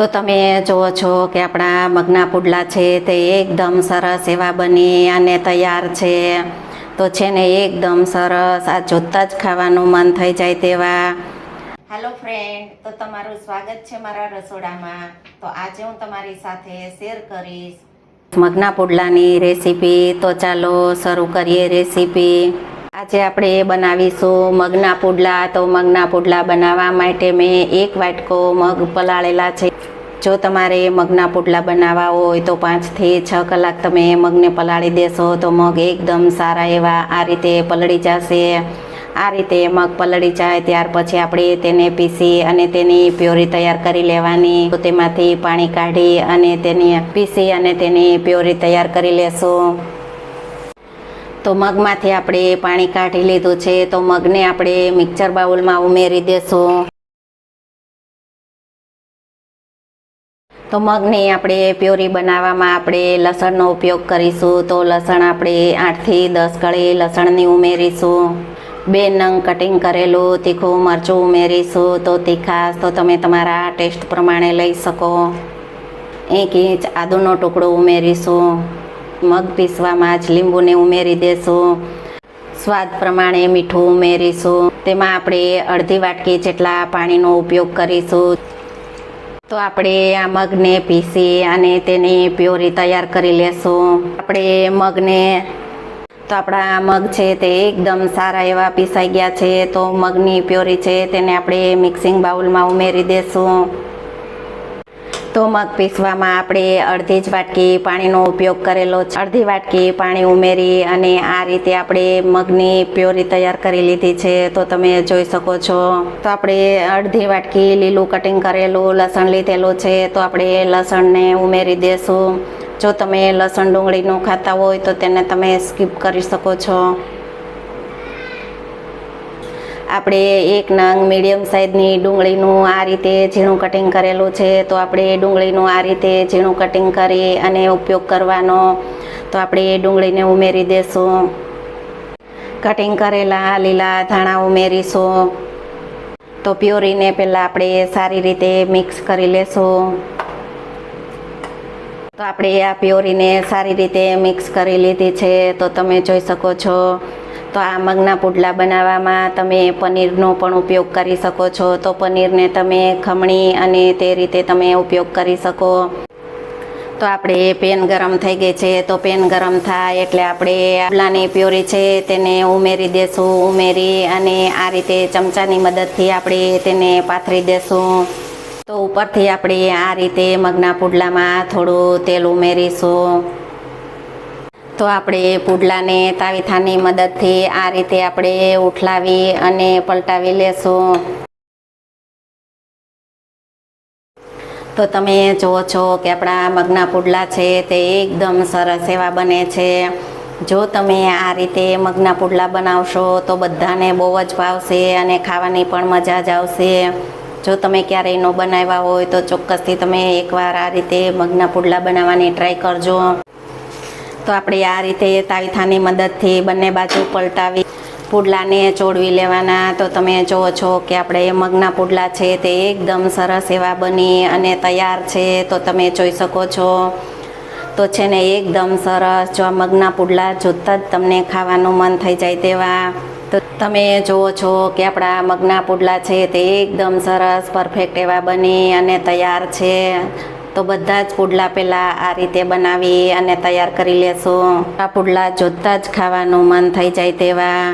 તો તમે જુઓ છો કે આપણા મગના પુડલા છે તે એકદમ સરસ એવા બની અને તૈયાર છે. તો છે ને એકદમ સરસ આ જોતાં જ ખાવાનું મન થઈ જાય તેવા. હેલો ફ્રેન્ડ તો તમારું સ્વાગત છે મારા રસોડામાં. તો આજે હું તમારી સાથે શેર કરીશ. મગના પુડલાની રેસીપી તો ચાલો શરૂ કરીએ રેસીપી. આજે આપણે બનાવીશું મગના પુડલા. તો મગના પુડલા બનાવવા માટે મેં એક વાટકો મગ પલાળેલા છે. જો તમારે મગના પુડલા બનાવવા હોય તો પાંચથી છ કલાક તમે મગને પલાળી દેશો તો મગ એકદમ સારા એવા આ રીતે પલળી જશે. આ રીતે મગ પલળી જાય ત્યાર પછી આપણે તેને પીસી અને તેની પ્યોરી તૈયાર કરી લેવાની. તેમાંથી પાણી કાઢી અને તેની પીસી અને તેની પ્યોરી તૈયાર કરી લેશું. તો મગમાંથી આપણે પાણી કાઢી લીધું છે તો મગને આપણે મિક્સર બાઉલમાં ઉમેરી દેશું. તો મગની આપણે પ્યોરી બનાવવામાં આપણે લસણનો ઉપયોગ કરીશું. તો લસણ આપણે આઠથી દસ કળી લસણની ઉમેરીશું. બે નંગ કટિંગ કરેલું તીખું મરચું ઉમેરીશું. તો તીખાશ તો તમે તમારા ટેસ્ટ પ્રમાણે લઈ શકો. એક ઇંચ આદુનો ટુકડો ઉમેરીશું. મગ પીસવામાં જ લીંબુને ઉમેરી દેશું. સ્વાદ પ્રમાણે મીઠું ઉમેરીશું. તેમાં આપણે અડધી વાટકી જેટલા પાણીનો ઉપયોગ કરીશું. તો આપણે આ મગને પીસી અને તેની પ્યોરી તૈયાર કરી લેશું. આપણે મગને, તો આપણા મગ છે તે એકદમ સારા એવા પીસાઈ ગયા છે. તો મગની પ્યોરી છે તેને આપણે મિક્સિંગ બાઉલમાં ઉમેરી દેશું. તો મગ પીસવામાં આપણે અડધી જ વાટકી પાણીનો ઉપયોગ કરેલો છે. અડધી વાટકી પાણી ઉમેરી અને આ રીતે આપણે મગની પ્યોરી તૈયાર કરી લીધી છે. તો તમે જોઈ શકો છો. તો આપણે અડધી વાટકી લીલું કટિંગ કરેલું, લસણ લીધેલું છે. તો આપણે લસણને ઉમેરી દેશું. જો તમે લસણ ડુંગળીનું ખાતા હોય તો તેને તમે સ્કીપ કરી શકો છો. આપણે એક નંગ મીડિયમ સાઇઝની ડુંગળીનું આ રીતે ઝીણું કટિંગ કરેલું છે, તો આપણે ડુંગળીનું આ રીતે ઝીણું કટિંગ કરી અને ઉપયોગ કરવાનો. તો આપણે ડુંગળીને ઉમેરી દેશું. કટિંગ કરેલા લીલા ધાણા ઉમેરીશું. તો પ્યોરીને પહેલાં આપણે સારી રીતે મિક્સ કરી લેશું. તો આપણે આ પ્યોરીને સારી રીતે મિક્સ કરી લીધી છે, તો તમે જોઈ શકો છો. તો આ મગના પુડલા બનાવવામાં તમે પનીરનો પણ ઉપયોગ કરી શકો છો. તો પનીરને તમે ખમણી અને તે રીતે તમે ઉપયોગ કરી શકો. તો આપણે પેન ગરમ થઈ ગઈ છે. તો પેન ગરમ થાય એટલે આપણે આબલાની પ્યોરી છે તેને ઉમેરી દેશું. ઉમેરી અને આ રીતે ચમચાની મદદથી આપણે તેને પાથરી દેશું. તો ઉપરથી આપણે આ રીતે મગના પુડલામાં થોડું તેલ ઉમેરીશું. તો આપણે પુડલાને તાવીથાની મદદથી આ રીતે આપણે ઉઠલાવી અને પલટાવી લેશું. તો તમે જુઓ છો કે આપણા મગના પુડલા છે તે એકદમ સરસ એવા બને છે. જો તમે આ રીતે મગના પુડલા બનાવશો તો બધાને બહુ જ ભાવશે અને ખાવાની પણ મજા જ આવશે. જો તમે ક્યારેય ન બનાવ્યા હોય તો ચોક્કસથી તમે એકવાર આ રીતે મગના પુડલા બનાવવાની ટ્રાય કરજો. તો આપણે આ રીતે તાવીથાની મદદથી બંને બાજુ પલટાવી પુડલાને ચોડવી લેવાના. તો તમે જુઓ છો કે આપણે મગના પુડલા છે તે એકદમ સરસ એવા બની અને તૈયાર છે. તો તમે જોઈ શકો છો. તો છે ને એકદમ સરસ જો આ મગના પુડલા જોતાં જ તમને ખાવાનું મન થઈ જાય તેવા. તો તમે જુઓ છો કે આપણા મગના પુડલા છે તે એકદમ સરસ પરફેક્ટ એવા બની અને તૈયાર છે. તો બધા જ પુડલા પહેલાં આ રીતે બનાવી અને તૈયાર કરી લેશું. આ પુડલા જોતા જ ખાવાનું મન થઈ જાય તેવા.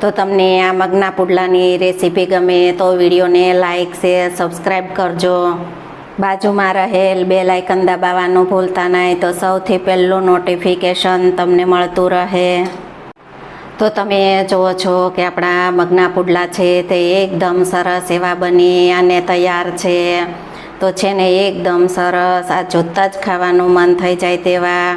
તો તમને આ મગના પુડલાની રેસીપી ગમે તો વિડીયોને લાઇક શેર, સબસ્ક્રાઈબ કરજો. બાજુમાં રહેલ બે લાઇકન દબાવવાનું ભૂલતા નહીં તો સૌથી પહેલું નોટિફિકેશન તમને મળતું રહે. તો તમે જુઓ છો કે આપણા મગના પુડલા છે તે એકદમ સરસ એવા બની અને તૈયાર છે. તો છે ને એકદમ સરસ. આ જોતાં જ ખાવાનું મન થઈ જાય તેવા